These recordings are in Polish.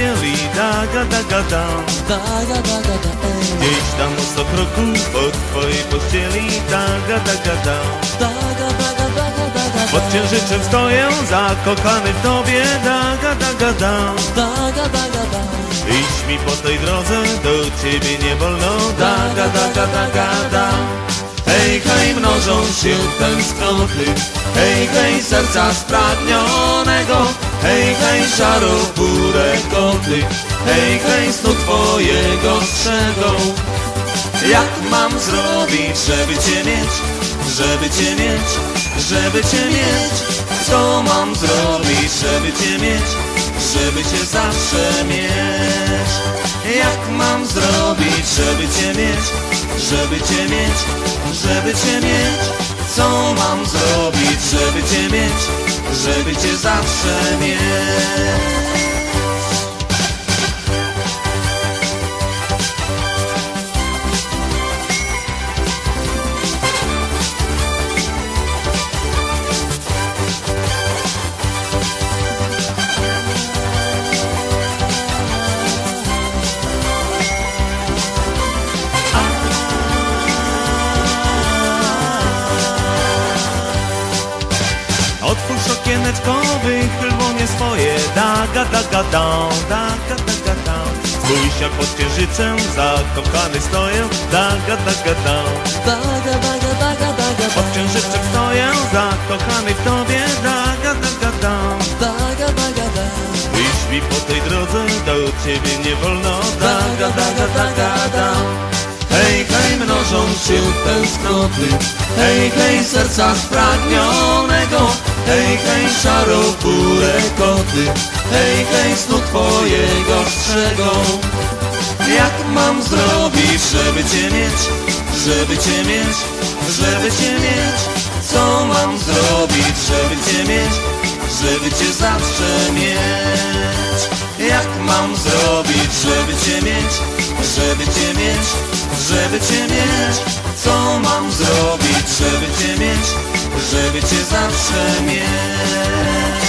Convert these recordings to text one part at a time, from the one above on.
bieli, daga, daga, dam. Daga, daga, da, ej. Gdzieś tam o sto kroków od twojej pościeli, daga, daga, dam. Daga, daga, daga, daga, Pod księżycem stoję, zakochany w tobie, daga, daga, dam. Daga, daga, da. Iść mi po tej drodze, do ciebie nie wolno, daga, daga, daga, dam. Hej, hej, mnożą się tęsknoty, hej, hej, serca spragnionego, hej, hej, szarobure koty, hej, hej, snu twojego strzegą. Jak mam zrobić, żeby cię mieć, żeby cię mieć, żeby cię mieć? Co mam zrobić, żeby cię mieć, żeby cię zawsze mieć? Jak mam zrobić, żeby cię mieć, żeby cię mieć, żeby cię mieć? Co mam zrobić, cię zawsze mieć? Otwórz okieneczko, wychyl dłonie swoje. Daga, daga, dam, daga, daga, dam Spójrz jak pod księżycem zakochany stoję. Daga, daga, dam Daga, daga, daga, daga, Pod księżycem stoję zakochany w tobie. Daga, daga, dam Daga, daga, da. Wyjść mi po tej drodze, do ciebie nie wolno. Daga, daga, daga, dam Hej, hej, mnożą się tęsknoty. Hej, hej, serca spragnionego Hej, hej, szarobure koty. Hej, hej, snu twojego strzegą. Jak mam zrobić, żeby cię mieć? Żeby cię mieć, żeby cię mieć. Co mam zrobić, żeby cię mieć? Żeby cię zawsze mieć. Jak mam zrobić, żeby cię mieć? Żeby cię mieć, żeby cię mieć. Co mam zrobić, żeby cię mieć Żeby cię zawsze mieć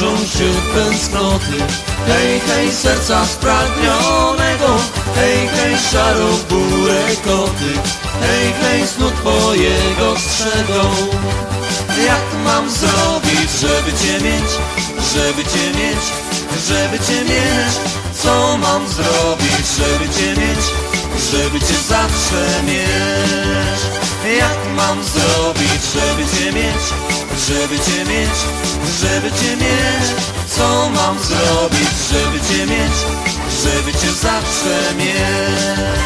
mnożą się tęsknoty. Hej, hej, serca spragnionego. Hej, hej, szarobure koty. Hej, hej, snu twojego strzegą. Jak mam zrobić, żeby cię mieć? Żeby cię mieć, żeby cię mieć? Co mam zrobić, żeby cię mieć? Żeby cię zawsze mieć Jak mam zrobić, żeby cię mieć? Żeby cię mieć, żeby cię mieć? Co mam zrobić, żeby cię mieć, żeby cię zawsze mieć